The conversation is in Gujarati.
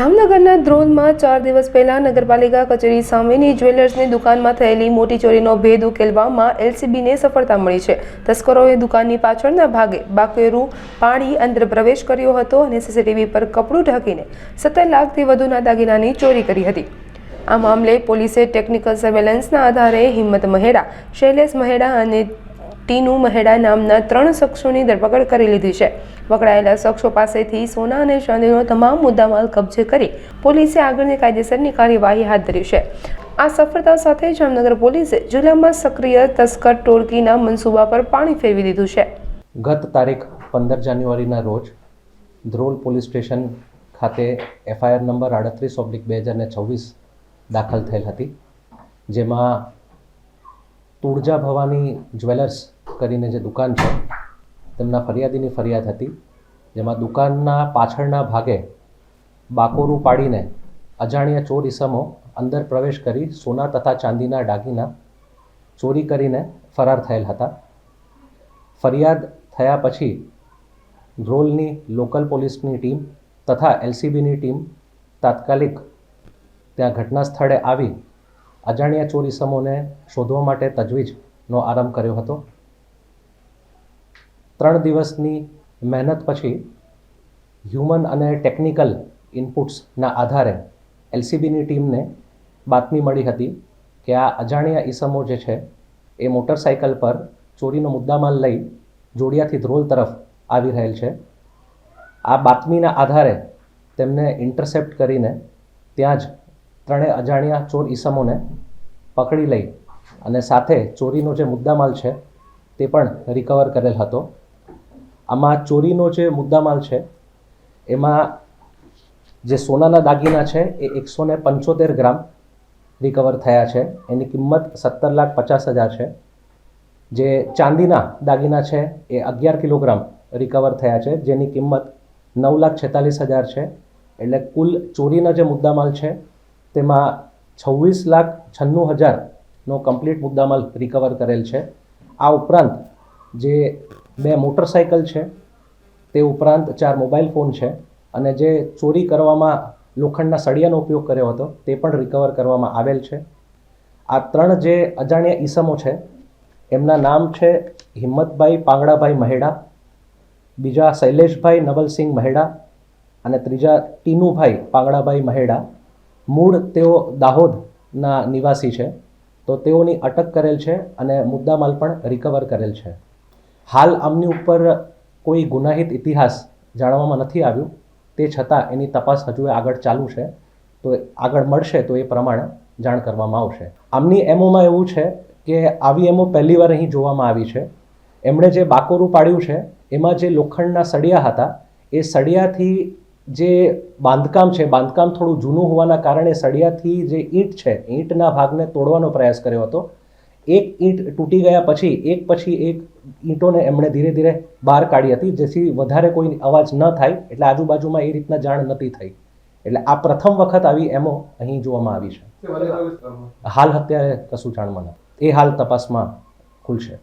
જામનગરના ધ્રોલમાં ચાર દિવસ પહેલા નગરપાલિકા કચેરી સામેની જ્વેલર્સની દુકાનમાં થયેલી મોટી ચોરીનો ભેદ ઉકેલવામાં એલસીબીને સફળતા મળી છે. તસ્કરોએ દુકાનની પાછળના ભાગે બાકેરું પાણી અંદર પ્રવેશ કર્યો હતો અને સીસીટીવી પર કપડું ઢાંકીને સત્તર લાખથી વધુના દાગીનાની ચોરી કરી હતી. આ મામલે પોલીસે ટેકનિકલ સર્વેલન્સના આધારે હિંમત મહેડા, શૈલેષ મહેડા અને ટીનુ મહેડા નામના ત્રણ શખ્સોની ધરપકડ કરી લીધી છે. પકડાયેલા શખ્સો પાસેથી સોના અને ચાંદીનો તમામ મુદ્દામાલ કબજે કરી પોલીસે આગળની કાયદેસરની કાર્યવાહી હાથ ધરી છે. આ સફળતા સાથે જામનગર પોલીસે જિલ્લામાં સક્રિય તસ્કર ટોળકીના મનસૂબા પર પાણી ફેરવી દીધું છે. ગત તારીખ પંદર જાન્યુઆરીના રોજ ધ્રોલ પોલીસ સ્ટેશન ખાતે એફઆઈઆર નંબર આડત્રીસ ઓબ્લિક બે હજાર છવ્વીસ દાખલ થયેલ હતી, જેમાં તુળજા ભવાની જ્વેલર્સ કરીને જે દુકાન છે, તેમના ફરિયાદીની ફરિયાદ હતી. જેમાં દુકાનના પાછળના ભાગે બાકોરું પાડીને અજાણ્યા ચોર ઇસમો અંદર પ્રવેશ કરી સોના તથા ચાંદીના દાગીના ચોરી કરીને ફરાર થયેલ હતા. ફરિયાદ થયા પછી ધ્રોલની લોકલ પોલીસની ટીમ તથા એલસીબીની ટીમ તાત્કાલિક ત્યાં ઘટના સ્થળે આવી અજાણ્યા ચોર ઇસમોને શોધવા માટે તજવીજનો આરંભ કર્યો હતો. ત્રણ દિવસની મહેનત પછી હ્યુમન અને ટેકનિકલ ઇનપુટ્સના આધારે એલસીબીની ટીમને બાતમી મળી હતી કે આ અજાણ્યા ઈસમો જે છે એ મોટરસાઇકલ પર ચોરીનો મુદ્દામાલ લઈ જોડિયાથી ધ્રોલ તરફ આવી રહેલ છે. આ બાતમીના આધારે તેમને ઇન્ટરસેપ્ટ કરીને ત્યાં જ ત્રણેય અજાણ્યા ચોર ઈસમોને પકડી લઈ અને સાથે ચોરીનો જે મુદ્દામાલ છે તે પણ રિકવર કરેલ હતો. આમાં ચોરીનો જે મુદ્દામાલ છે, એમાં જે સોનાના દાગીના છે, એ એકસો ને પંચોતેર ગ્રામ રિકવર થયા છે. એની કિંમત સત્તર લાખ પચાસ હજાર છે. જે ચાંદીના દાગીના છે, એ અગિયાર કિલોગ્રામ રિકવર થયા છે. જેની કિંમત નવ લાખ છેતાલીસ હજાર છે. એટલે કુલ ચોરીના જે મુદ્દામાલ છે, તેમાં છવ્વીસ લાખ છન્નું હજારનો કમ્પ્લીટ મુદ્દામાલ રિકવર કરેલ છે. આ ઉપરાંત જે બે મોટરસાઇકલ છે, તે ઉપરાંત ચાર મોબાઈલ ફોન છે અને જે ચોરી કરવામાં લોખંડના સળિયાનો ઉપયોગ કર્યો હતો, તે પણ રિકવર કરવામાં આવેલ છે. આ ત્રણ જે અજાણ્યા ઈસમો છે, એમના નામ છે હિંમતભાઈ પાંગડાભાઈ મહેડા, બીજા શૈલેષભાઈ નવલસિંહ મહેડા અને ત્રીજા ટીનુભાઈ પાંગડાભાઈ મહેડા. મૂળ તેઓ દાહોદના નિવાસી છે, તો તેઓની અટક કરેલ છે અને મુદ્દામાલ પણ રિકવર કરેલ છે. હાલ આમની ઉપર કોઈ ગુનાહિત ઇતિહાસ જાણવામાં નથી આવ્યું. તે છતાં એની તપાસ હજુ આગળ ચાલુ છે. તો આગળ મળશે તો એ પ્રમાણે જાણ કરવામાં આવશે. આમની એમઓમાં એવું છે કે આવી એમઓ પહેલીવાર અહીં જોવામાં આવી છે. એમણે જે બાકોરું પાડ્યું છે, એમાં જે લોખંડના સળિયા હતા, એ સળિયાથી જે બાંધકામ છે, બાંધકામ થોડું જૂનું હોવાના કારણે સળિયાથી જે ઈંટ છે, ઈંટના ભાગને તોડવાનો પ્રયાસ કર્યો હતો. એક ઈંટ તૂટી ગયા પછી, એક પછી એક ઈંટોને એમણે ધીરે ધીરે બહાર કાઢી હતી જેથી વધારે કોઈ અવાજ ન થાય એટલે આજુબાજુમાં એ રીતના જાણ નથી થઈ. એટલે આ પ્રથમ વખત આવી એમો અહીં જોવામાં આવી છે. હાલ અત્યારે કશું જાણમાં નથી. એ હાલ તપાસમાં ખુલશે.